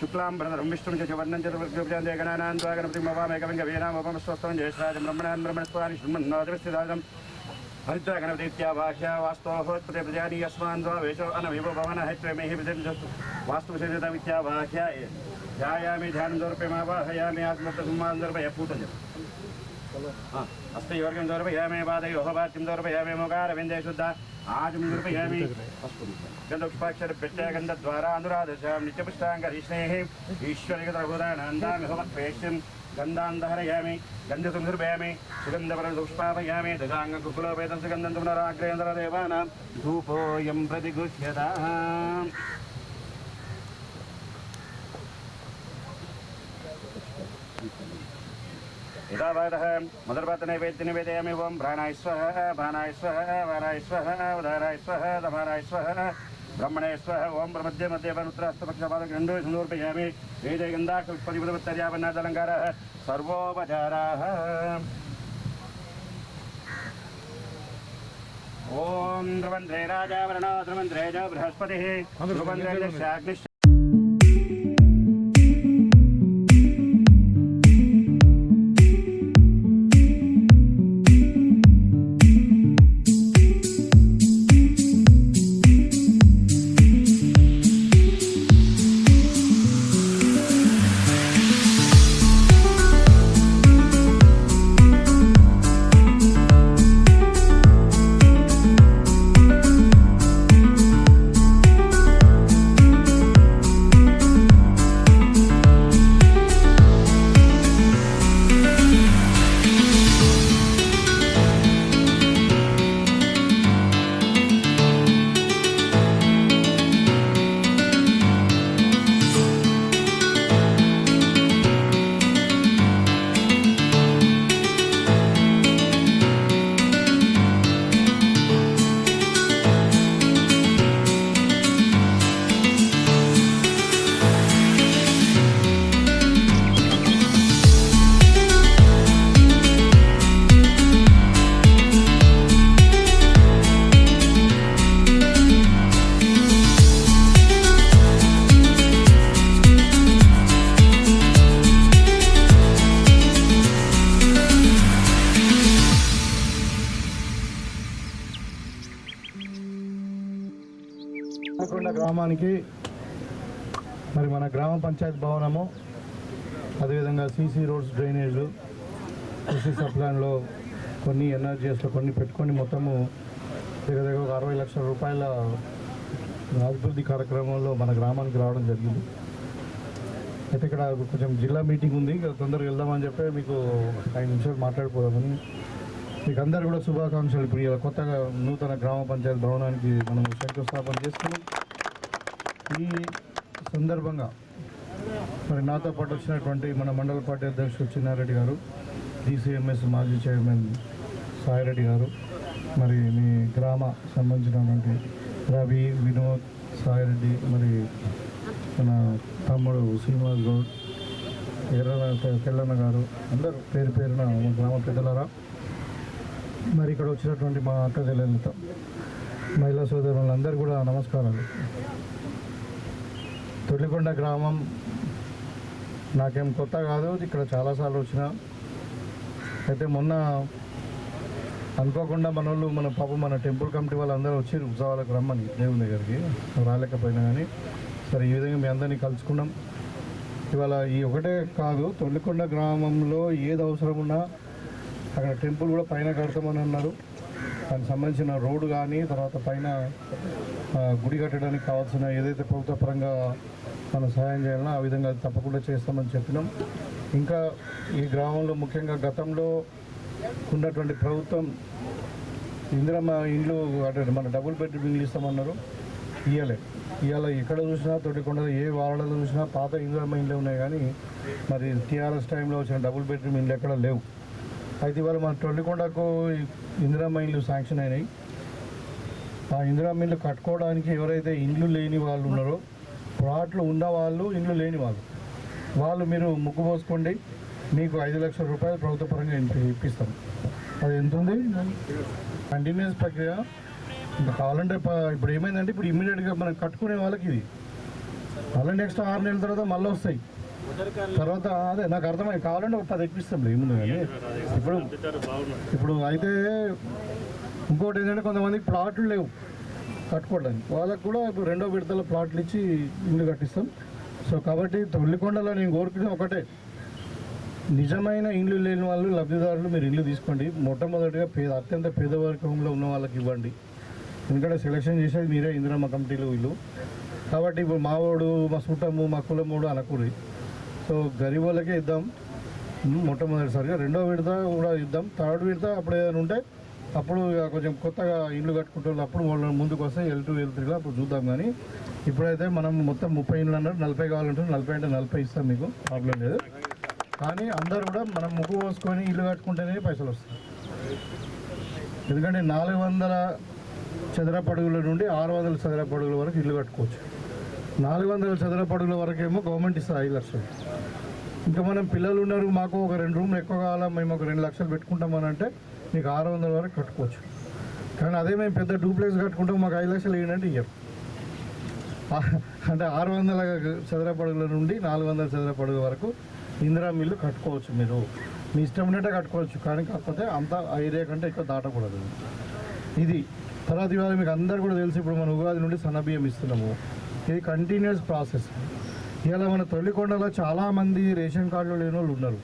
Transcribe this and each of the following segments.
शुक्लां भरतरं विष्णुं च वर्णं चतुर्भ्योऽभ्यां गणानान् द्वागणपतिं मवामेकविङ्गवीणामपमस्वस्तं जयश्राजब्रह्मणान् ब्रह्मणस्वानि शृण्वन्नादिवस्थितादं हरिद्रागणपतित्याभाष्या वास्तोहोत्पते प्रजानी हाँ। अस्ति योर्गं दौर्भ यमे बाधयोः बात्यं दौर्भ यमे मोकारविन्दे शुद्ध, आजुं दौर्भ यमि गन्धपुष्पाक्षर प्रत्ययगन्धद्वारा अनुराधशां नित्यपुष्टाङ्गरीष्णेः ईश्वरिगतभूतानन्दामिहवत्प्रेष्यं गन्धान्धहरयामि गन्धसंसर्पयामि सुगन्धपरदुष्पापयामि दशाङ्गकुकुलोपेतं सुगन्धं पुनराग्रेन्द्रदेवानां धूपोऽयं प्रतिगुह्यताम्। यदा वादः मदर्पातनैवेद्य निवेदयामि ओं प्राणाय स्वः प्राणाय स्वः वाराय स्वः उदाराय स्वः दमाराय स्वः ब्रह्मणे स्वः ओं प्रमध्ये मध्ये वनुत्रास्तपक्षपादगण्डो समर्पयामि वेदे गन्धाक्षपतिपदवत्तर्यापन्नादलङ्कारः सर्वोपचाराः ॐ ध्रुवन्ध्रे राजा वरणो ध्रुवन्ध्रे च बृहस्पतिः ध्रुवन्ध्रे च గ్రామానికి మరి మన గ్రామ పంచాయతీ భవనము అదేవిధంగా సీసీ రోడ్స్ డ్రైనేజ్లు కృషి సప్లాన్లో కొన్ని ఎన్ఆర్జీఎస్లో కొన్ని పెట్టుకొని మొత్తము దగ్గర దగ్గర ఒక అరవై లక్షల రూపాయల అభివృద్ధి కార్యక్రమంలో మన గ్రామానికి రావడం జరిగింది. అయితే ఇక్కడ కొంచెం జిల్లా మీటింగ్ ఉంది తొందరగా వెళ్దామని చెప్పి మీకు ఐదు నిమిషాలు మాట్లాడిపోదామని మీకు అందరు కూడా శుభాకాంక్షలు ఇప్పుడు ఇలా కొత్తగా నూతన గ్రామ పంచాయతీ భవనానికి మనం శంకుస్థాపన చేసుకున్నాం. ఈ సందర్భంగా మరి నాతో పాటు వచ్చినటువంటి మన మండల పార్టీ అధ్యక్షుడు చిన్నారెడ్డి గారు డిసిఎంఎస్ మాజీ చైర్మన్ సాయిరెడ్డి గారు మరి మీ గ్రామ సంబంధించినటువంటి రవి వినోద్ సాయిరెడ్డి మరి మన తమ్ముడు శ్రీనివాస్ గౌడ్ ఎర్ర తెల్లన్న గారు అందరూ పేరు పేరున మా గ్రామ పెద్దలరా. మరి ఇక్కడ వచ్చినటువంటి మా అక్క చెల్లెలతో మహిళా సోదరులందరూ కూడా నమస్కారాలు. తొలికొండ గ్రామం నాకేం కొత్త కాదు ఇక్కడ చాలాసార్లు వచ్చిన. అయితే మొన్న అనుకోకుండా మన వాళ్ళు మన పాప మన టెంపుల్ కమిటీ వాళ్ళందరూ వచ్చి ఉత్సవాలకు రమ్మని దేవుని దగ్గరికి. రాలేకపోయినా కానీ సరే ఈ విధంగా మీ అందరినీ కలుసుకున్నాం. ఇవాళ ఈ ఒకటే కాదు తొలికొండ గ్రామంలో ఏది అవసరం ఉన్నా అక్కడ టెంపుల్ కూడా పైన కడతామని అన్నారు. దానికి సంబంధించిన రోడ్డు కానీ తర్వాత పైన గుడి కట్టడానికి కావాల్సిన ఏదైతే ప్రభుత్వ పరంగా మనం సహాయం చేయాలన్నా ఆ విధంగా తప్పకుండా చేస్తామని చెప్పినాం. ఇంకా ఈ గ్రామంలో ముఖ్యంగా గతంలో ఉన్నటువంటి ప్రభుత్వం ఇందిరమ్మ ఇండ్లు అంటే మన డబుల్ బెడ్రూమ్ ఇండ్లు ఇస్తామన్నారు. ఇయ్యలే. ఇవాళ ఎక్కడ చూసినా తొట్టికొండలో ఏ వారాలలో చూసినా పాత ఇందిరమ్మ ఇండ్లు ఉన్నాయి కానీ మరి టీఆర్ఎస్ టైంలో వచ్చిన డబుల్ బెడ్రూమ్ ఇండ్లు ఎక్కడ లేవు. అయితే ఇవాళ మన టొల్లికొండకు ఇందిరా మైన్లు శాంక్షన్ అయినాయి. ఆ ఇందిరా మైన్లు కట్టుకోవడానికి ఎవరైతే ఇండ్లు లేని వాళ్ళు ఉన్నారో ప్లాట్లు ఉన్న వాళ్ళు ఇండ్లు లేని వాళ్ళు. వాళ్ళు మీరు ముగ్గు పోసుకోండి మీకు ఐదు లక్షల రూపాయలు ప్రభుత్వ పరంగా ఇప్పిస్తాం. అది ఎంత ఉంది కంటిన్యూస్ ప్రక్రియ. కావాలంటే ఇప్పుడు ఏమైందంటే ఇప్పుడు ఇమ్మీడియట్గా మనం కట్టుకునే వాళ్ళకి ఇది. మళ్ళీ నెక్స్ట్ ఆరు నెలల తర్వాత మళ్ళీ వస్తాయి. తర్వాత అదే నాకు అర్థమైంది కావాలంటే ఒక పది ఎక్కిస్తాం ఏముంది కానీ. ఇప్పుడు ఇప్పుడు అయితే ఇంకోటి ఏంటంటే కొంతమంది ప్లాట్లు లేవు కట్టుకోవడానికి. వాళ్ళకు కూడా ఇప్పుడు రెండో విడతల ప్లాట్లు ఇచ్చి ఇల్లు కట్టిస్తాం. సో కాబట్టి తొల్లికొండలో నేను కోరుకునే ఒకటే. నిజమైన ఇల్లు లేని వాళ్ళు లబ్ధిదారులు మీరు ఇల్లు తీసుకోండి. మొట్టమొదటిగా పేద అత్యంత పేదవర్గంలో ఉన్న వాళ్ళకి ఇవ్వండి. ఎందుకంటే సెలెక్షన్ చేసేది మీరే ఇందిరమ్మ కమిటీలు వీళ్ళు. కాబట్టి ఇప్పుడు మావోడు మా సుట్టము మా కులమోడు అనకూడదు. సో గరీబ్ వాళ్ళకే ఇద్దాం. మొట్టమొదటిసారిగా. రెండో విడత కూడా ఇద్దాం. థర్డ్ విడత అప్పుడు ఏదైనా ఉంటే అప్పుడు ఇక కొంచెం కొత్తగా ఇల్లు కట్టుకుంటే అప్పుడు వాళ్ళు ముందుకు వస్తే ఎల్ టూ ఎల్ త్రీలో అప్పుడు చూద్దాం కానీ ఇప్పుడైతే మనం మొత్తం ముప్పై ఇండ్లు అన్నారు. నలభై కావాలంటే నలభై అంటే నలభై ఇస్తాం మీకు. ప్రాబ్లం లేదు. కానీ అందరూ కూడా మనం ముగ్గు పోసుకొని ఇల్లు కట్టుకుంటేనే పైసలు వస్తాయి. ఎందుకంటే నాలుగు వందల చదరపు అడుగుల నుండి ఆరు వందల చదరపు అడుగుల వరకు ఇల్లు కట్టుకోవచ్చు. నాలుగు వందల చదరపు అడుగుల వరకు ఏమో గవర్నమెంట్ ఇస్తుంది ఐదు లక్షలు. ఇంకా మనం పిల్లలు ఉన్నారు మాకు ఒక రెండు రూమ్లు ఎక్కువ కావాలా మేము ఒక రెండు లక్షలు పెట్టుకుంటామని అంటే మీకు ఆరు వందల వరకు కట్టుకోవచ్చు. కానీ అదే మేము పెద్ద డూప్లెక్స్ కట్టుకుంటాం మాకు ఐదు లక్షలు ఏంటంటే ఇయ్యం. అంటే ఆరు వందల చదరపడుగుల నుండి నాలుగు వందల చదరపు అడుగుల వరకు ఇందిరా మిల్లు కట్టుకోవచ్చు మీరు. మీ ఇష్టం ఉన్నట్టే కట్టుకోవచ్చు కానీ కాకపోతే అంత ఆ ఏరియా కంటే ఎక్కువ దాటకూడదు. ఇది తర్వాత ఇవాళ మీకు అందరు కూడా తెలుసు ఇప్పుడు మన ఉగాది నుండి సన్నబియ్యం ఇస్తున్నాము. ఇది కంటిన్యూస్ ప్రాసెస్ ఇలా మన తొలికొండలో చాలామంది రేషన్ కార్డులు లేని వాళ్ళు ఉన్నారు.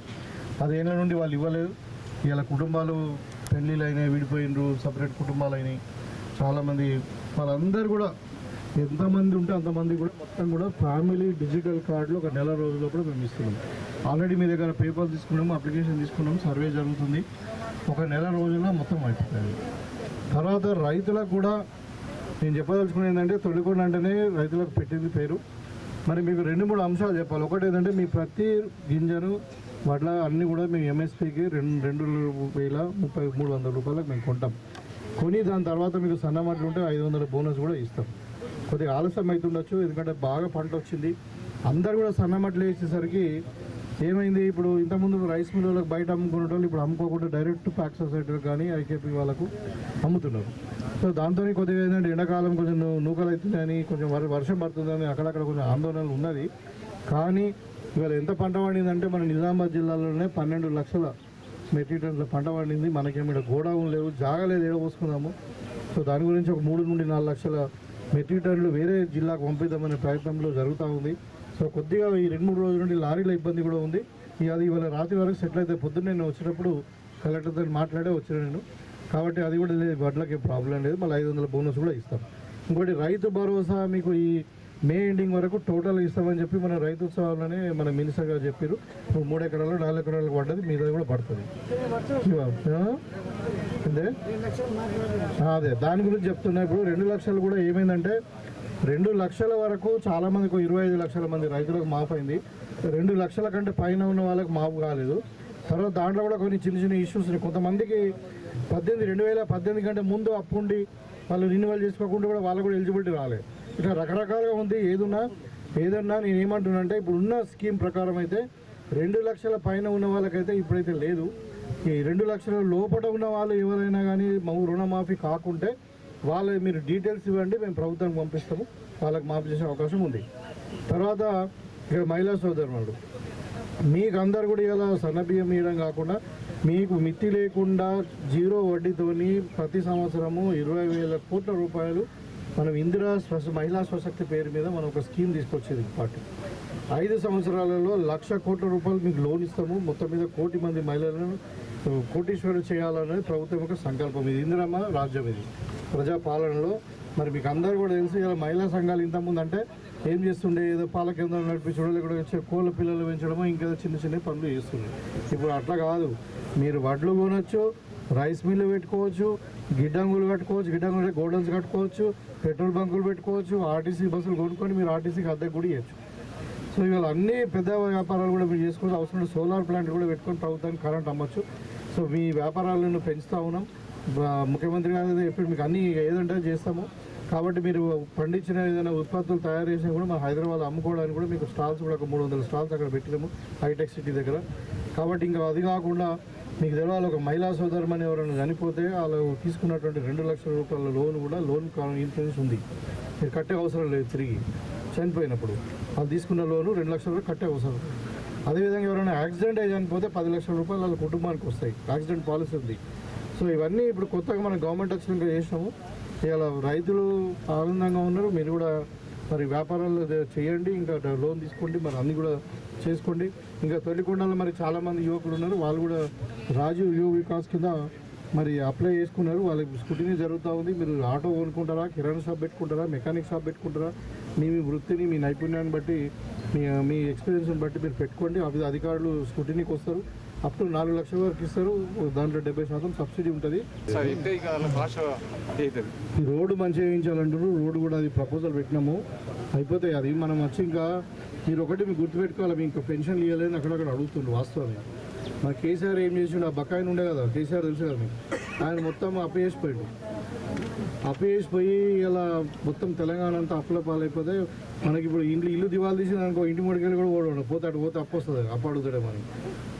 పదిహేనుల నుండి వాళ్ళు ఇవ్వలేదు. ఇలా కుటుంబాలు పెళ్ళిళ్ళు అయినాయి విడిపోయినరు సపరేట్ కుటుంబాలు అయినాయి చాలామంది వాళ్ళందరూ కూడా ఎంతమంది ఉంటే అంతమంది కూడా మొత్తం కూడా ఫ్యామిలీ డిజిటల్ కార్డులు ఒక నెల రోజుల్లో కూడా మేము ఇస్తున్నాం. ఆల్రెడీ మీ దగ్గర పేపర్ తీసుకున్నాము అప్లికేషన్ తీసుకున్నాము సర్వే జరుగుతుంది. ఒక నెల రోజుల్లో మొత్తం అయిపోతుంది. తర్వాత రైతులకు కూడా నేను చెప్పదలుచుకునేది ఏంటంటే తొలికొండ అంటేనే రైతులకు పెట్టింది పేరు. మరి మీకు రెండు మూడు అంశాలు చెప్పాలి. ఒకటి ఏంటంటే మీ ప్రతి గింజను వడ్ల అన్నీ కూడా మేము ఎంఎస్పీకి రెండు రెండు వేల ముప్పై మూడు వందల రూపాయలకు మేము కొంటాం. కొని దాని తర్వాత మీకు సన్నమట్లు ఉంటే ఐదు వందల బోనస్ కూడా ఇస్తాం. కొద్దిగా ఆలస్యం అవుతుండొచ్చు ఎందుకంటే బాగా పంట వచ్చింది. అందరు కూడా సన్నమట్లు వేసేసరికి ఏమైంది? ఇప్పుడు ఇంతకుముందు రైస్ మిల్లులకు బయట అమ్ముకునే వాళ్ళు ఇప్పుడు అమ్ముకోకుండా డైరెక్ట్ ప్యాక్ సొసైటీలకు కానీ ఐకేపీ వాళ్ళకు అమ్ముతున్నారు. సో దాంతో కొద్దిగా ఏంటంటే ఎండాకాలం కొంచెం నూకలు అవుతుందని కొంచెం వర్- వర్షం పడుతుందని అక్కడక్కడ కొంచెం ఆందోళనలు ఉన్నది. కానీ ఇవాళ ఎంత పంట పండిందంటే మన నిజామాబాద్ జిల్లాలోనే పన్నెండు లక్షల మెట్రిక్ టన్ల పంట పండింది. మనకేమి ఇక్కడ గోడౌన్ లేవు జాగలేదు ఏడ పోసుకుందాము. సో దాని గురించి ఒక మూడు నుండి నాలుగు లక్షల మెట్రిక్ టన్లు వేరే జిల్లాకు పంపిద్దామనే ప్రయత్నంలో జరుగుతూ ఉంది. సో కొద్దిగా ఈ రెండు మూడు రోజుల నుండి లారీల ఇబ్బంది కూడా ఉంది. ఇక అది ఇవాళ రాత్రి వరకు సెటిల్ అయితే పొద్దున్న నేను వచ్చినప్పుడు కలెక్టర్తో మాట్లాడే వచ్చిన నేను. కాబట్టి అది కూడా లేదు వడ్లకి ప్రాబ్లం లేదు. మళ్ళీ ఐదు వందల బోనస్ కూడా ఇస్తాం. ఇంకోటి రైతు భరోసా మీకు ఈ మే ఎండింగ్ వరకు టోటల్ ఇస్తామని చెప్పి మన రైతు ఉత్సవాల్లోనే మన మినిస్టర్ గారు చెప్పారు. ఇప్పుడు మూడు ఎకరాలు నాలుగు ఎకరాలు పడ్డది మీద కూడా పడుతుంది. అదే దాని గురించి చెప్తున్నా. ఇప్పుడు రెండు లక్షలు కూడా ఏమైందంటే రెండు లక్షల వరకు చాలా మందికి ఇరవై ఐదు లక్షల మంది రైతులకు మాఫ్ అయింది. రెండు లక్షల కంటే పైన ఉన్న వాళ్ళకి మాఫ్ కాలేదు. తర్వాత దాంట్లో కూడా కొన్ని చిన్న చిన్న ఇష్యూస్ కొంతమందికి పద్దెనిమిది రెండు వేల పద్దెనిమిది కంటే ముందు అప్పు ఉండి వాళ్ళు రిన్యువల్ చేసుకోకుండా కూడా వాళ్ళకు కూడా ఎలిజిబిలిటీ రాలేదు ఇట్లా రకరకాలుగా ఉంది. ఏదున్నా ఏదన్నా నేను ఏమంటున్నానంటే ఇప్పుడు ఉన్న స్కీమ్ ప్రకారం అయితే రెండు లక్షల పైన ఉన్న వాళ్ళకైతే ఇప్పుడైతే లేదు. ఈ రెండు లక్షల లోపల ఉన్న వాళ్ళు ఎవరైనా కానీ రుణమాఫీ కాకుంటే వాళ్ళ మీరు డీటెయిల్స్ ఇవ్వండి మేము ప్రభుత్వానికి పంపిస్తాము. వాళ్ళకి మాఫీ చేసే అవకాశం ఉంది. తర్వాత ఇక్కడ మహిళా సోదరుడు మీకు అందరు కూడా ఇలా సన్నబియ్యం ఇవ్వడం కాకుండా మీకు మిత్తి లేకుండా జీరో వడ్డీతోని ప్రతి సంవత్సరము ఇరవై వేల కోట్ల రూపాయలు మనం ఇందిరా స్వశ మహిళా స్వశక్తి పేరు మీద మనం ఒక స్కీమ్ తీసుకొచ్చేది పార్టీ. ఐదు సంవత్సరాలలో లక్ష కోట్ల రూపాయలు మీకు లోన్ ఇస్తాము. మొత్తం మీద కోటి మంది మహిళలను కోటీశ్వరుడు చేయాలనేది ప్రభుత్వం యొక్క సంకల్పం ఇది. ఇందిరమ్మ రాజ్యం ఇది. ప్రజాపాలనలో మరి మీకు అందరూ కూడా తెలుసు ఇలా మహిళా సంఘాలు ఇంతకుముందు అంటే ఏం చేస్తుండే? ఏదో పాల కేంద్రం నడిపించడం లేకపోతే వచ్చే కోళ్ళ పిల్లలు పెంచడమో ఇంకేదో చిన్న చిన్న పనులు చేస్తుండే. ఇప్పుడు అట్లా కాదు. మీరు వడ్లు కొనొచ్చు రైస్ మిల్లు పెట్టుకోవచ్చు గిడ్డంగులు కట్టుకోవచ్చు గిడ్డంగులు గోడౌన్స్ కట్టుకోవచ్చు పెట్రోల్ బంకులు పెట్టుకోవచ్చు ఆర్టీసీ బస్సులు కొనుక్కొని మీరు ఆర్టీసీకి అద్దెకు కూడా ఇవ్వచ్చు సో ఇవాళ అన్ని పెద్ద వ్యాపారాలు కూడా మీరు చేసుకుని అవసరం సోలార్ ప్లాంట్ కూడా పెట్టుకొని ప్రభుత్వానికి కరెంట్ అమ్మచ్చు. సో మీ వ్యాపారాలను పెంచుతా ఉన్నాం. ముఖ్యమంత్రి గారు చెప్పి మీకు అన్ని ఏదంటే చేస్తాము. కాబట్టి మీరు పండించిన ఏదైనా ఉత్పత్తులు తయారు చేసినా కూడా మన హైదరాబాద్ అమ్ముకోవడానికి కూడా మీకు స్టాల్స్ కూడా ఒక మూడు వందల స్టాల్స్ అక్కడ పెట్టినాము హైటెక్ సిటీ దగ్గర. కాబట్టి ఇంకా అది కాకుండా మీకు తెలవాలి ఒక మహిళా సోదరుమని ఎవరైనా చనిపోతే వాళ్ళు తీసుకున్నటువంటి రెండు లక్షల రూపాయల లోన్ కూడా లోన్ ఇన్సూరెన్స్ ఉంది. మీరు కట్టే అవసరం లేదు తిరిగి. చనిపోయినప్పుడు వాళ్ళు తీసుకున్న లోను రెండు లక్షల రూపాయలు కట్టే అవసరం. అదేవిధంగా ఎవరైనా యాక్సిడెంట్ అయ్యి చనిపోతే పది లక్షల రూపాయలు వాళ్ళ కుటుంబానికి వస్తాయి యాక్సిడెంట్ పాలసీ ఉంది సో ఇవన్నీ ఇప్పుడు కొత్తగా మనం గవర్నమెంట్ వచ్చినాక చేసినాము. ఇవాళ రైతులు ఆనందంగా ఉన్నారు. మీరు కూడా మరి వ్యాపారాలు చేయండి ఇంకా లోన్ తీసుకోండి మరి అన్ని కూడా చేసుకోండి. ఇంకా తొలికొండలో మరి చాలామంది యువకులు ఉన్నారు. వాళ్ళు కూడా రాజు యువ వికాస్ కింద మరి అప్లై చేసుకున్నారు. వాళ్ళకి స్కూటీని జరుగుతూ ఉంది. మీరు ఆటో కొనుక్కుంటారా కిరాణా షాప్ పెట్టుకుంటారా మెకానిక్ షాప్ పెట్టుకుంటారా? మీ వృత్తిని మీ నైపుణ్యాన్ని బట్టి మీ మీ ఎక్స్పీరియన్స్ని బట్టి మీరు పెట్టుకోండి. అవి అధికారులు స్కూటీనికి వస్తారు. అప్ టు నాలుగు లక్షల వరకు ఇస్తారు. దాంట్లో డెబ్బై శాతం సబ్సిడీ ఉంటుంది. ఈ రోడ్డు మంచిగా వేయించాలంటారు రోడ్డు కూడా అది ప్రపోజల్ పెట్టినాము. అయిపోతాయి అది మనం వచ్చి ఇంకా మీరు ఒకటి మీకు గుర్తుపెట్టుకోవాలి. మీకు ఇంకా పెన్షన్ ఇవ్వలేదని అక్కడక్కడ అడుగుతుండ్రు వాస్తవమే. మరి కేసీఆర్ ఏం చేసిండు? ఆ బకాయిని ఉండే కదా కేసీఆర్ తెలుసు కదా మీకు. ఆయన మొత్తం అప్పేసిపోయాడు అప్పేసిపోయి ఇలా మొత్తం తెలంగాణ అంతా అప్పుల పాలైపోతే మనకి ఇప్పుడు ఇంట్లో ఇల్లు దివాలు తీసి అనుకో ఇంటి ముడికెళ్ళి కూడా ఓడడు పోతే అటు పోతే అప్పు వస్తుంది అప్పు మనకి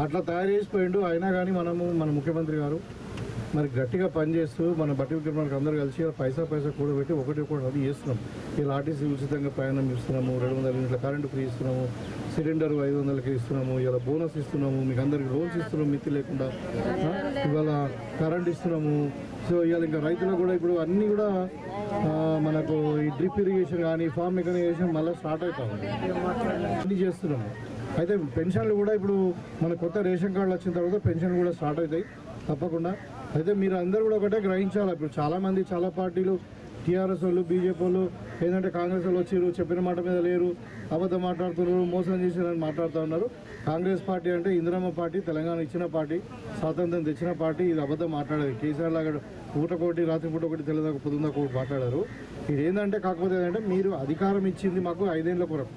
అట్లా తయారు చేసిపోయిండు. అయినా కానీ మనము మన ముఖ్యమంత్రి గారు మరి గట్టిగా పనిచేస్తూ మన బట్టి విక్రమానికి అందరూ కలిసి పైసా పైసా కూడబెట్టి ఒకటి ఒకటి అది చేస్తున్నాం. ఇలా ఆర్టీసీ ఉచితంగా ప్రయాణం ఇస్తున్నాము రెండు వందల యూనిట్ల కరెంటు ఫ్రీ ఇస్తున్నాము సిలిండర్ ఐదు వందలకి ఇస్తున్నాము ఇలా బోనస్ ఇస్తున్నాము మీకు అందరికి లోన్స్ ఇస్తున్నాము మిత్తి లేకుండా ఇవాళ కరెంట్ ఇస్తున్నాము. సో ఇవాళ ఇంకా రైతులకు కూడా ఇప్పుడు అన్నీ కూడా మనకు ఈ డ్రిప్ ఇరిగేషన్ కానీ ఫార్మ్ మెకనైజేషన్ మళ్ళీ స్టార్ట్ అవుతాము అన్నీ అన్ని చేస్తున్నాము. అయితే పెన్షన్లు కూడా ఇప్పుడు మన కొత్త రేషన్ కార్డులు వచ్చిన తర్వాత పెన్షన్ కూడా స్టార్ట్ అవుతాయి తప్పకుండా. అయితే మీరు అందరూ కూడా ఒకటే గ్రహించాలి? ఇప్పుడు చాలామంది చాలా పార్టీలు టీఆర్ఎస్ వాళ్ళు బీజేపీ వాళ్ళు ఏంటంటే కాంగ్రెస్ వాళ్ళు వచ్చారు చెప్పిన మాట మీద లేరు అబద్ధం మాట్లాడుతున్నారు మోసం చేశారని మాట్లాడుతూ ఉన్నారు. కాంగ్రెస్ పార్టీ అంటే ఇందిరమ్మ పార్టీ తెలంగాణ ఇచ్చిన పార్టీ స్వాతంత్రం తెచ్చిన పార్టీ ఇది అబద్ధం మాట్లాడేది. కేసీఆర్ లాగా పూట కోటి రాత్రి పూట ఒకటి తెల్లదాకా పొద్దుందాకా ఒకటి మాట్లాడారు. ఇది ఏంటంటే కాకపోతే ఏంటంటే మీరు అధికారం ఇచ్చింది మాకు ఐదేళ్ళ కొరకు.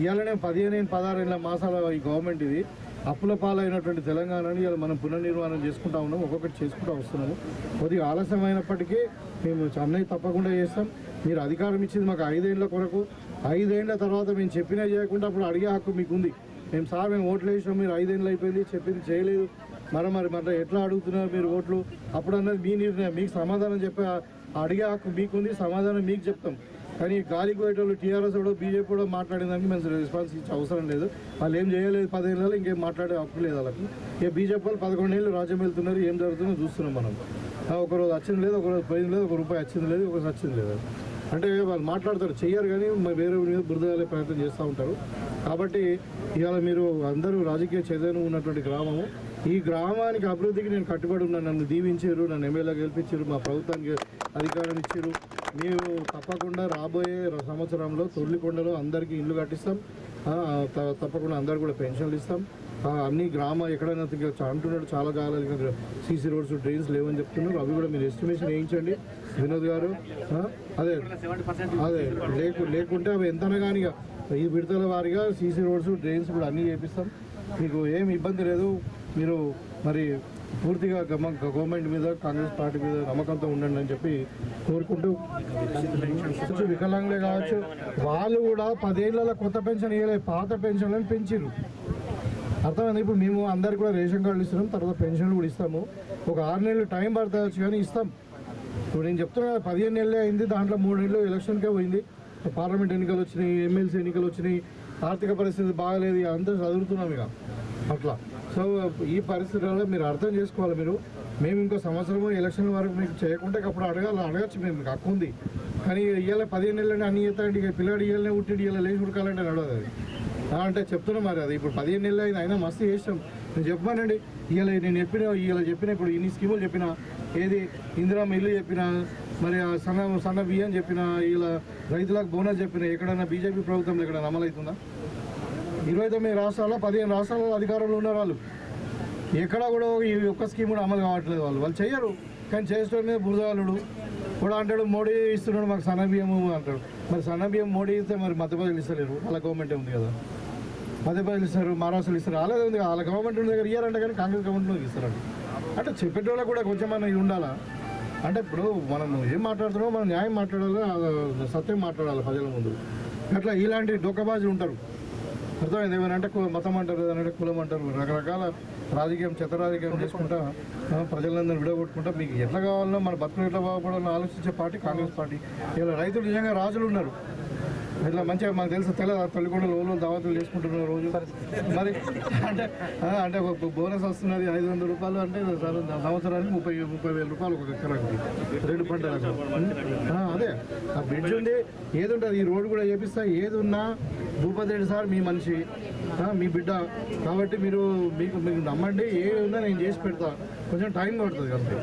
ఇవాళనే పదిహేను పదహారు మాసాల ఈ గవర్నమెంట్ ఇది. అప్పుల పాలైనటువంటి తెలంగాణని ఇలా మనం పునర్నిర్మాణం చేసుకుంటా ఉన్నాం ఒక్కొక్కటి చేసుకుంటూ వస్తున్నాము. కొద్దిగా ఆలస్యమైనప్పటికీ మేము అన్నయ్య తప్పకుండా చేస్తాం. మీరు అధికారం ఇచ్చింది మాకు ఐదేళ్ళ కొరకు. ఐదేళ్ళ తర్వాత మేము చెప్పినా చేయకుండా అప్పుడు అడిగే హక్కు మీకు ఉంది మేము సార్ మేము ఓట్లు వేసాం మీరు ఐదేళ్ళు అయిపోయింది చెప్పింది చేయలేదు. మరి మరి మరి ఎట్లా అడుగుతున్నారు మీరు ఓట్లు? అప్పుడు అన్నది మీ నిర్ణయం మీకు సమాధానం చెప్పే అడిగే హక్కు మీకుంది సమాధానం మీకు చెప్తాం. కానీ గాలికి పోయేటోళ్ళు టీఆర్ఎస్ కూడా బీజేపీ కూడా మాట్లాడేదానికి మేము రెస్పాన్స్ ఇచ్చే అవసరం లేదు. వాళ్ళు ఏం చేయలేదు పదిహేను ఇంకేం మాట్లాడే హక్కు లేదు వాళ్ళకి. ఇక బీజేపీ వాళ్ళు పదకొండు నెలలు రాజ్యం వెళ్తున్నారు ఏం జరుగుతుందో చూస్తున్నాం మనం. ఒకరోజు వచ్చింది లేదు ఒకరోజు పోయింది లేదు ఒక రూపాయి వచ్చింది లేదు ఒకరోజు వచ్చింది లేదు. అంటే వాళ్ళు మాట్లాడతారు చెయ్యరు కానీ వేరే మీద బురద ప్రయత్నం చేస్తూ ఉంటారు. కాబట్టి ఇవాళ మీరు అందరూ రాజకీయ చైతన్యం ఉన్నటువంటి గ్రామము. ఈ గ్రామానికి అభివృద్ధికి నేను కట్టుబడి ఉన్నాను. నన్ను దీవించారు నన్ను ఎమ్మెల్యే గెలిపించారు మా ప్రభుత్వానికి అధికారం ఇచ్చారు. మేము తప్పకుండా రాబోయే సంవత్సరంలో తొల్లికొండలో అందరికీ ఇల్లు కట్టిస్తాం. తప్పకుండా అందరు కూడా పెన్షన్లు ఇస్తాం. అన్ని గ్రామ ఎక్కడైనా అంటున్నాడు చాలా కాలాలు సీసీ రోడ్స్ డ్రైన్స్ లేవని చెప్తున్నారు. అవి కూడా మీరు ఎస్టిమేషన్ వేయించండి. వినోద్ గారు అదే అదే లేకు లేకుంటే అవి ఎంతనా కానీ ఇక ఈ విడతల వారిగా సీసీ రోడ్స్ డ్రైన్స్ కూడా అన్నీ చేపిస్తాం. మీకు ఏం ఇబ్బంది లేదు. మీరు మరి పూర్తిగా గమ గవర్నమెంట్ మీద కాంగ్రెస్ పార్టీ మీద నమ్మకంతో ఉండండి అని చెప్పి కోరుకుంటూ వికలాంగులే కావచ్చు వాళ్ళు కూడా పదేళ్ళలో కొత్త పెన్షన్ ఇవ్వలేదు పాత పెన్షన్లను పెంచారు అర్థమైంది? ఇప్పుడు మేము అందరికి కూడా రేషన్ కార్డులు ఇస్తున్నాం తర్వాత పెన్షన్లు కూడా ఇస్తాము. ఒక ఆరు నెలలు టైం పడుతుంది కానీ ఇస్తాం. ఇప్పుడు నేను చెప్తున్నా కదా, పదిహేను నెలలే అయింది దాంట్లో మూడు నెలలు ఎలక్షన్కే పోయింది. పార్లమెంట్ ఎన్నికలు వచ్చినాయి ఎమ్మెల్సీ ఎన్నికలు వచ్చినాయి ఆర్థిక పరిస్థితి బాగాలేదు ఇక అంతా చదువుతున్నాం ఇక. అట్లా. సో ఈ పరిస్థితుల్లో మీరు అర్థం చేసుకోవాలి మీరు. మేము ఇంకో సంవత్సరము ఎలక్షన్ వరకు మీకు చేయకుంటే అప్పుడు అడగాలి అడగచ్చు మేము మీకు హక్కు ఉంది. కానీ ఇవాళ పదిహేను నెలలు అన్ని చేస్తాడు ఇక పిల్లాడు ఇవ్వాలనే ఉట్టి లేచి ఉడకాలంటే నడవదు అది. అంటే చెప్తున్నాం మరి అది. ఇప్పుడు పదిహేను నెలలు అయింది అయినా మస్తు చేసాం నేను చెప్పానండి ఇవాళ నేను చెప్పిన ఇలా చెప్పిన ఇప్పుడు ఇన్ని స్కీములు చెప్పిన ఏది ఇందిరా ఇల్లు చెప్పిన మరి ఆ సన్న సన్న బియ్యం చెప్పిన ఇలా రైతులకు బోనస్ చెప్పిన ఎక్కడైనా బీజేపీ ప్రభుత్వంలో ఎక్కడన్నా అమలవుతుందా? ఇరవై తొమ్మిది రాష్ట్రాల్లో పదిహేను రాష్ట్రాల్లో అధికారంలో ఉన్నారు వాళ్ళు. ఎక్కడా కూడా ఈ ఒక్క స్కీమ్ కూడా అమలు కావట్లేదు వాళ్ళు. వాళ్ళు చెయ్యరు. కానీ చేసేటోడి మీద బురదాలుడు కూడా అంటాడు మోడీ ఇస్తున్నాడు మాకు సన్న బియ్యము అంటాడు. మరి సన్న బియ్యం మోడీ ఇస్తే మరి మధ్యప్రదేశ్ ఇస్తలేరు. వాళ్ళ గవర్నమెంట్ ఉంది కదా. మధ్యప్రదేశ్ ఇస్తారు మహారాష్ట్రలు ఇస్తారు. అలాగే ఉంది వాళ్ళ గవర్నమెంట్ దగ్గర ఇయ్యారంట కానీ కాంగ్రెస్ గవర్నమెంట్లో ఇస్తారంట. అంటే చెప్పేటోళ్ళకి కూడా కొంచెం మనం ఇది ఉండాలా? అంటే ఇప్పుడు మనం ఏం మాట్లాడుతున్నామో మనం న్యాయం మాట్లాడాలి? సత్యం మాట్లాడాలి ప్రజల ముందు? అట్లా ఇలాంటి డొక్కబాజులు ఉంటారు. అర్థమైంది. ఏమనంటే మతం అంటారు ఏదంటే కులం అంటారు రకరకాల రాజకీయం చెత్త రాజకీయం చేసుకుంటా ప్రజలందరూ విడగొట్టుకుంటా మీకు ఎట్లా కావాలన్నా మన బతుకులు ఎట్లా బాగుపడాలని ఆలోచించే పార్టీ కాంగ్రెస్ పార్టీ. ఇలా రైతులు నిజంగా రాజులు ఉన్నారు. ఇట్లా మంచిగా మాకు తెలుసు తల్లి తల్లికొండలు ఓళ్ళు దావతులు చేసుకుంటున్నారు రోజు. మరి అంటే అంటే ఒక బోనస్ వస్తున్నది ఐదు వందల రూపాయలు అంటే సంవత్సరానికి ముప్పై ముప్పై వేల రూపాయలు ఒక ఎకరాకి. రెండు పంటలకు. అదే. ఆ బ్రిడ్జ్ ఉంది ఏది ఉంటుంది ఈ రోడ్డు కూడా చేపిస్తా ఏది ఉన్నా భూపతి రెడ్డి సార్ మీ మనిషి. మీ బిడ్డ. కాబట్టి మీరు మీకు మీకు నమ్మండి ఏది ఉన్నా నేను చేసి పెడతా. కొంచెం టైం పడుతుంది అంతే.